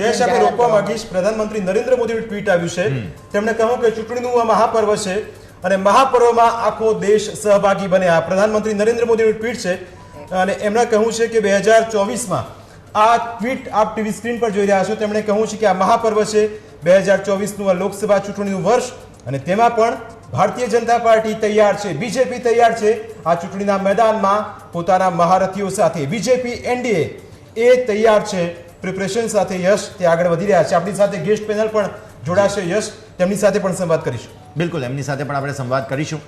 જયેશ આપણે રોકવા માંગીશ. પ્રધાનમંત્રી નરેન્દ્ર મોદીનું ટ્વીટ આવ્યું છે. તેમણે કહ્યું કે ચૂંટણીનું આ મહાપર્વ છે અને મહાપર્વમાં આખો દેશ સહભાગી બને. આ પ્રધાનમંત્રી નરેન્દ્ર મોદીનું ટ્વીટ છે અને એમણે કહ્યું છે કે બે હજાર ચોવીસમાં આ ટ્વીટ આપ ટીવી સ્ક્રીન પર જોઈ રહ્યા છો. તેમણે કહ્યું છે કે આ મહાપર્વ છે બે હજાર ચોવીસનું આ લોકસભા ચૂંટણીનું વર્ષ અને તેમાં પણ ભારતીય જનતા પાર્ટી તૈયાર છે. બીજેપી તૈયાર છે. આ ચૂંટણીના મેદાનમાં પોતાના મહારથીઓ સાથે. બીજેપી એનડીએ એ તૈયાર છે. પ્રિપરેશન સાથે યશ તે આગળ વધી રહ્યા છે. આપણી સાથે ગેસ્ટ પેનલ પણ જોડાશે યશ. તેમની સાથે પણ સંવાદ કરીશું. બિલકુલ, એમની સાથે પણ આપણે સંવાદ કરીશું.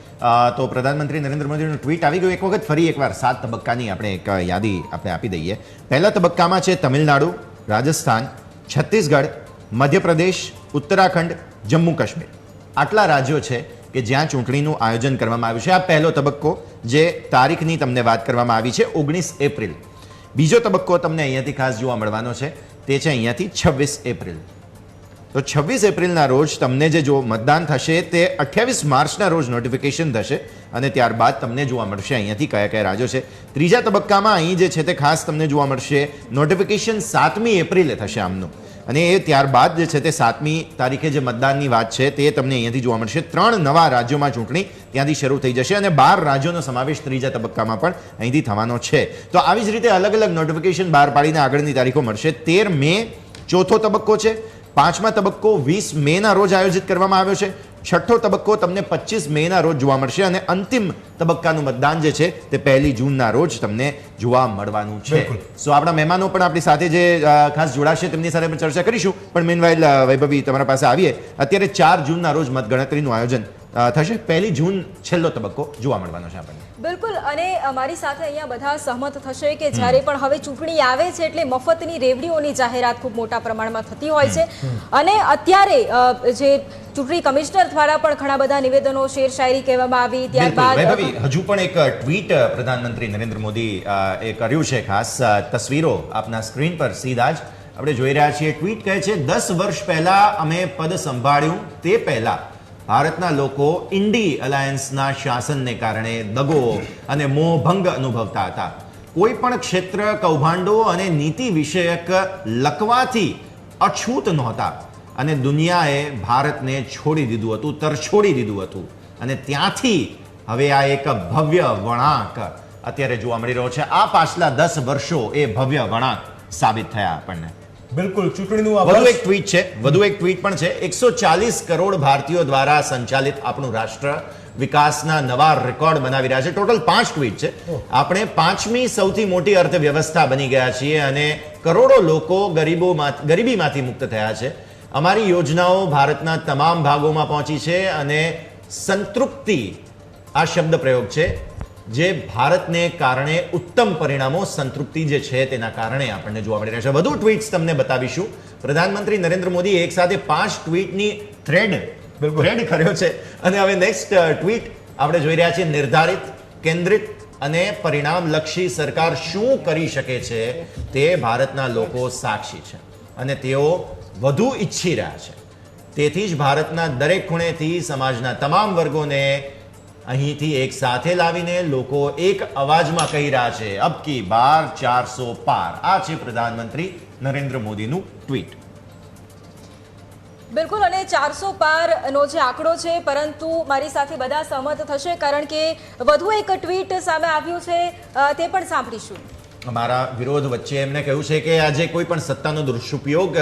તો પ્રધાનમંત્રી નરેન્દ્ર મોદીનું ટ્વીટ આવી ગયું. એક વખત ફરી એકવાર સાત તબક્કાની આપણે એક યાદી આપણે આપી દઈએ. પહેલા તબક્કામાં છે તમિલનાડુ, રાજસ્થાન, છત્તીસગઢ, મધ્યપ્રદેશ, ઉત્તરાખંડ, જમ્મુ કાશ્મીર. આટલા રાજ્યો છે કે જ્યાં ચૂંટણીનું આયોજન કરવામાં આવ્યું છે. આ પહેલો તબક્કો જે તારીખની તમને વાત કરવામાં આવી છે, ઓગણીસ એપ્રિલ. બીજો તબક્કો તમને અહીંયાથી ખાસ જોવા મળવાનો છે. તે છે અહીંયાથી છવ્વીસ એપ્રિલ. તો છવ્વીસ એપ્રિલના રોજ તમને જે જો મતદાન થશે તે અઠ્યાવીસ માર્ચના રોજ નોટિફિકેશન થશે અને ત્યારબાદ તમને જોવા મળશે અહીંયાથી કયા કયા રાજ્યો છે. ત્રીજા તબક્કામાં અહીં જે છે તે ખાસ તમને જોવા મળશે નોટિફિકેશન સાતમી એપ્રિલે થશે આમનું. અને એ ત્યારબાદ જે છે તે સાતમી તારીખે જે મતદાનની વાત છે તે તમને અહીંયાથી જોવા મળશે. ત્રણ નવા રાજ્યોમાં ચૂંટણી ત્યાંથી શરૂ થઈ જશે અને બાર રાજ્યોનો સમાવેશ ત્રીજા તબક્કામાં પણ અહીંથી થવાનો છે. તો આવી જ રીતે અલગ અલગ નોટિફિકેશન બહાર પાડીને આગળની તારીખો મળશે. તેર મે ચોથો તબક્કો છે. પાંચમા તબક્કો વીસ મેના રોજ આયોજિત કરવામાં આવ્યો છે. છઠ્ઠો તબક્કો તમને પચીસ મેના રોજ જોવા મળશે અને અંતિમ તબક્કાનું મતદાન જે છે તે પહેલી જૂનના રોજ તમને જોવા મળવાનું છે. સો આપણા મહેમાનો પણ આપણી સાથે જે ખાસ જોડાશે તેમની સાથે પણ ચર્ચા કરીશું. પણ મેનવાઇલ વૈભવી તમારા પાસે આવીએ. અત્યારે ચાર જૂનના રોજ મતગણતરીનું આયોજન થશે. પહેલી જૂન છેલ્લો તબક્કો જોવા મળવાનો છે આપણને. બિલકુલ. અને અમારી સાથે અહીંયા બધા સહમત થશે કે જ્યારે પણ હવે ચૂંટણી આવે છે એટલે મફતની રેવડીઓની જાહેરાત ખૂબ મોટા પ્રમાણમાં થતી હોય છે. અને અત્યારે જે ચૂંટણી કમિશનર દ્વારા પણ ઘણા બધા નિવેદનો શેર શાયરી કહેવામાં આવી. ત્યારબાદ હજુ પણ એક ટ્વીટ પ્રધાનમંત્રી નરેન્દ્ર મોદી એ કર્યું છે. ખાસ તસવીરો આપના સ્ક્રીન પર સીધા જ આપણે જોઈ રહ્યા છીએ. ટ્વીટ કહે છે દસ વર્ષ પહેલા અમે પદ સંભાળ્યું. તે પહેલા ભારતના લોકો ઇન્ડી અલાયન્સના શાસનને કારણે દગો અને મોહભંગ અનુભવતા હતા. કોઈ પણ ક્ષેત્ર, કૌભાંડો અને નીતિ વિષયક લકવાથી અછૂત નહોતા અને દુનિયાએ ભારતને છોડી દીધું હતું, તરછોડી દીધું હતું. અને ત્યાંથી હવે આ એક ભવ્ય વળાંક અત્યારે જોવા મળી રહ્યો છે. આ પાછલા દસ વર્ષો એ ભવ્ય વળાંક સાબિત થયા આપણને. બિલકુલ ચૂંટણીનું વધુ એક ટ્વીટ છે વધુ એક ટ્વીટ પણ છે. એકસો ચાલીસ કરોડ ભારતીયો દ્વારા સંચાલિત આપણું રાષ્ટ્ર વિકાસના નવા રેકોર્ડ બનાવી રહ્યા છે. ટોટલ પાંચ ટ્વીટ છે. આપણે પાંચમી સૌથી મોટી અર્થવ્યવસ્થા બની ગયા છીએ અને કરોડો લોકો ગરીબોમાં ગરીબીમાંથી મુક્ત થયા છે. અમારી યોજનાઓ ભારતના તમામ ભાગોમાં પહોંચી છે અને સંતૃપ્તિ આ શબ્દ પ્રયોગ છે. જે ભારતને કારણે ઉત્તમ પરિણામો સંતૃપ્તિ જે છે તેના કારણે આપણને જોવા મળી રહ્યા છે. વધુ ટ્વીટ્સ તમને બતાવીશું. પ્રધાનમંત્રી નરેન્દ્ર મોદી એક સાથે પાંચ ટ્વીટની થ્રેડ. થ્રેડ કર્યો છે. અને હવે નેક્સ્ટ ટ્વીટ આપણે જોઈ રહ્યા છીએ. નિર્ધારિત, કેન્દ્રિત અને પરિણામલક્ષી સરકાર શું કરી શકે છે તે ભારતના લોકો સાક્ષી છે અને તેઓ વધુ ઈચ્છી રહ્યા છે. તેથી જ ભારતના દરેક ખૂણેથી સમાજના તમામ વર્ગોને અહીંથી એક સાથે લાવીને લોકો એક અવાજમાં કહી રહ્યા છે, અબ કી બાર ચારસો પાર. આ છે પ્રધાનમંત્રી નરેન્દ્ર મોદીનું ટ્વીટ બિલકુલ, અને ચારસો પારનો જે આંકડો છે, પરંતુ મારી સાથે બધા સહમત થશે કારણ કે વધુ એક ટ્વીટ સામે આવ્યું છે તે પણ સાંભળીશું. અમારા વિરોધ વચ્ચે એમણે કહ્યું છે કે આજે કોઈ પણ સત્તાનો દુરુપયોગ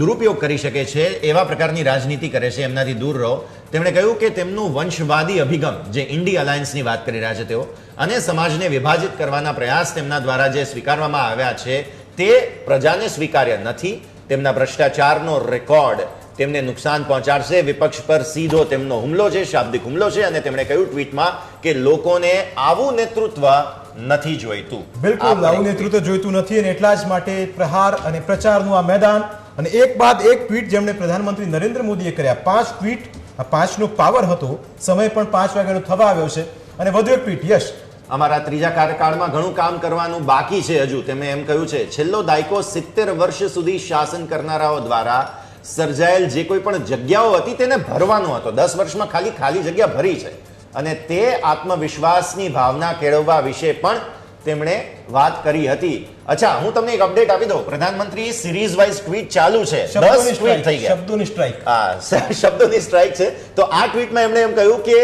દુરુપયોગ કરી શકે છે, એવા પ્રકારની રાજનીતિ કરે છે, એમનાથી દૂર રહો. તેમણે કહ્યું કે તેમનું વંશવાદી અભિગમ, જે ઇન્ડી અલાયન્સની વાત કરી રહ્યા છે તેઓ, અને સમાજને વિભાજિત કરવાના પ્રયાસ તેમના દ્વારા જે સ્વીકારવામાં આવ્યા છે, તે પ્રજાને સ્વીકાર્ય નથી. તેમના ભ્રષ્ટાચારનો રેકોર્ડ તેમને નુકસાન પહોંચાડશે. વિપક્ષ પર સીધો તેમનો હુમલો છે, શાબ્દિક હુમલો છે, અને તેમણે કહ્યું ટ્વીટમાં કે લોકોને આવું નેતૃત્વ નથી જોઈતું. બિલકુલ આ નેતૃત્વ જોઈતું નથી અને એટલા જ માટે પ્રહાર અને પ્રચારનું આ મેદાન અને એક બાદ એક ટ્વીટ જેમણે પ્રધાનમંત્રી નરેન્દ્ર મોદીએ કર્યા. પાંચ ટ્વીટ આ પાંચનો પાવર હતો. સમય પણ પાંચ વાગ્યાનો થવા આવ્યો છે અને વધુ એક ટ્વીટ યશ. અમારા ત્રીજા કાર્યકાળમાં ઘણું કામ કરવાનું બાકી છે હજુ. તેમણે એમ કહ્યું છે છેલ્લો દાયકો સિત્તેર વર્ષ સુધી શાસન કરનારાઓ દ્વારા સર્જાયેલ જે કોઈ પણ જગ્યાઓ હતી તેને ભરવાનો હતો. દસ વર્ષમાં ખાલી ખાલી જગ્યા ભરી છે. અને તે આત્મવિશ્વાસની ભાવના કેળવવા વિશે પણ તેમણે વાત કરી હતી. અચ્છા હું તમને એક અપડેટ આપી દઉં. પ્રધાનમંત્રી સિરીઝ વાઇઝ ટ્વીટ ચાલુ છે. દસ ટ્વીટ થઈ ગયા. શબ્દોની સ્ટ્રાઇક હા શબ્દોની સ્ટ્રાઇક છે. તો આ ટ્વીટમાં એમણે એમ કહ્યું કે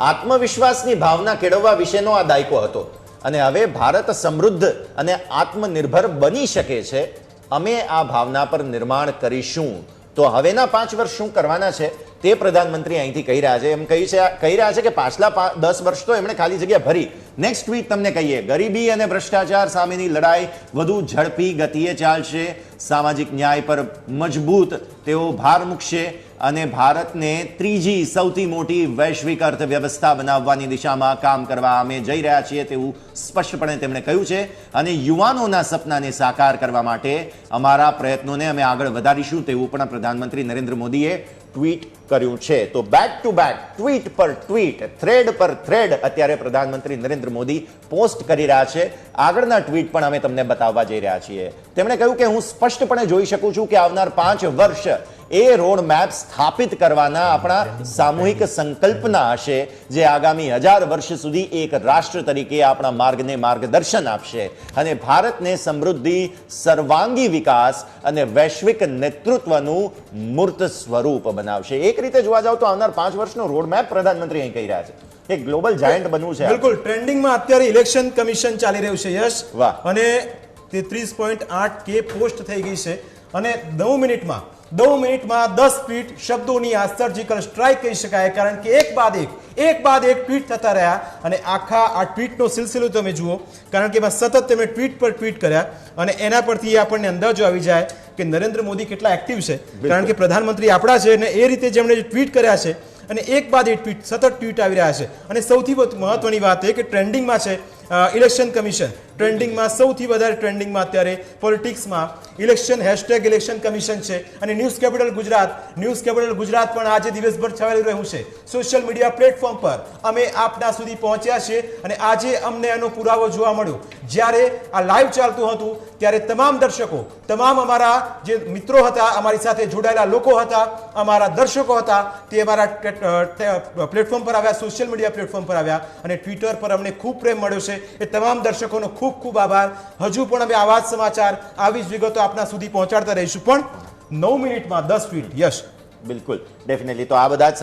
આત્મવિશ્વાસની ભાવના કેળવવા વિશેનો આ દાયકો હતો. અને હવે ભારત સમૃદ્ધ અને આત્મનિર્ભર બની શકે છે. અમે આ ભાવના પર નિર્માણ કરીશું. તો હવેના પાંચ વર્ષ શું કરવાના છે તે પ્રધાનમંત્રી અહીંથી કહી રહ્યા છે. એમ કહી છે કહી રહ્યા છે કે પાછલા દસ વર્ષ તો એમણે ખાલી જગ્યા ભરી. નેક્સ્ટ વીક તમને કહીએ, ગરીબી અને ભ્રષ્ટાચાર સામેની લડાઈ વધુ ઝડપી ગતિએ ચાલશે. સામાજિક ન્યાય પર મજબૂત તેઓ ભાર મૂકશે અને ભારતને ત્રીજી સૌથી મોટી વૈશ્વિક અર્થવ્યવસ્થા બનાવવાની દિશામાં કામ કરવા અમે જઈ રહ્યા છીએ તેવું સ્પષ્ટપણે તેમણે કહ્યું છે. અને યુવાનોના સપનાને સાકાર કરવા માટે અમારા પ્રયત્નોને અમે આગળ વધારીશું તેવું પણ પ્રધાનમંત્રી નરેન્દ્ર મોદીએ ટ્વીટ કર્યું છે. તો બેક ટુ બેક ટ્વીટ પર ટ્વીટ થ્રેડ પર થ્રેડ અત્યારે પ્રધાનમંત્રી નરેન્દ્ર મોદી પોસ્ટ કરી રહ્યા છે. આગળના ટ્વીટ પણ અમે તમને બતાવવા જઈ રહ્યા છીએ. તેમણે કહ્યું કે હું સ્પષ્ટપણે જોઈ શકું છું કે આવનાર પાંચ વર્ષ એ રોડ મેપ સ્થાપિત કરવાના આપણા સામૂહિક સંકલ્પના હશે, જે આગામી હજાર વર્ષ સુધી એક રાષ્ટ્ર તરીકે આપણા માર્ગને માર્ગદર્શન આપશે. અને ભારતને સમૃદ્ધિ, સર્વાંગી વિકાસ અને વૈશ્વિક નેતૃત્વનું મૂર્ત સ્વરૂપ બનાવશે. એક રીતે જોવા જાવ તો આવનાર પાંચ વર્ષનો રોડ મેપ પ્રધાનમંત્રી અહીં કહી રહ્યા છે એક ગ્લોબલ જાયન્ટ બનવું છે. બિલકુલ ટ્રેન્ડિંગમાં અત્યારે ઇલેક્શન કમિશન ચાલી રહ્યું છે યશ. વાહ. અને તેત્રીસ પોઈન્ટ આઠ કે પોસ્ટ થઈ ગઈ છે. અને નવ મિનિટમાં નવ મિનિટમાં દસ ટ્વીટ શબ્દોની આ સર્જિકલ સ્ટ્રાઇક કહી શકાય કારણ કે એક બાદ એક એક બાદ એક ટ્વીટ થતા રહ્યા અને આખા આ ટ્વીટનો સિલસિલો તમે જુઓ કારણ કે એમાં સતત તમે ટ્વીટ પર ટ્વીટ કર્યા અને એના પરથી આપણને અંદાજો આવી જાય કે નરેન્દ્ર મોદી કેટલા એક્ટિવ છે. કારણ કે પ્રધાનમંત્રી આપણા છે અને એ રીતે જેમણે ટ્વીટ કર્યા છે અને એક બાદ એક ટ્વીટ સતત ટ્વીટ આવી રહ્યા છે. અને સૌથી વધુ મહત્વની વાત એ કે ટ્રેન્ડિંગમાં છે ઇલેક્શન કમિશન ટ્રેન્ડિંગમાં, સૌથી વધારે ટ્રેન્ડિંગમાં અત્યારે પોલિટિક્સમાં ઇલેક્શન હેશટેગ ઇલેક્શન કમિશન છે. અને news capital Gujarat, news capital Gujarat પણ આજે દિવસભર છવાયેલું રહ્યું છે. સોશિયલ મીડિયા પ્લેટફોર્મ પર અમે આપના સુધી પહોંચ્યા છીએ અને આજે અમને એનો પુરાવો જોવા મળ્યો. જ્યારે આ લાઈવ ચાલતું હતું, ત્યારે તમામ દર્શકો, તમામ અમારા જે મિત્રો હતા, અમારી સાથે જોડાયેલા લોકો હતા, અમારા દર્શકો હતા, તે અમારા પ્લેટફોર્મ પર આવ્યા, સોશિયલ મીડિયા પ્લેટફોર્મ પર આવ્યા અને ટ્વિટર પર અમને ખૂબ પ્રેમ મળ્યો છે. એ તમામ દર્શકોનો ખૂબ ખૂબ આભાર. હજુ પણ અમે આવા સમાચાર આવી જ વિગતો આપના સુધી પહોંચાડતા રહીશું. પણ નવ મિનિટમાં દસ ફીટ યશ. બિલકુલ. ડેફિનેટલી. તો આ બધા જ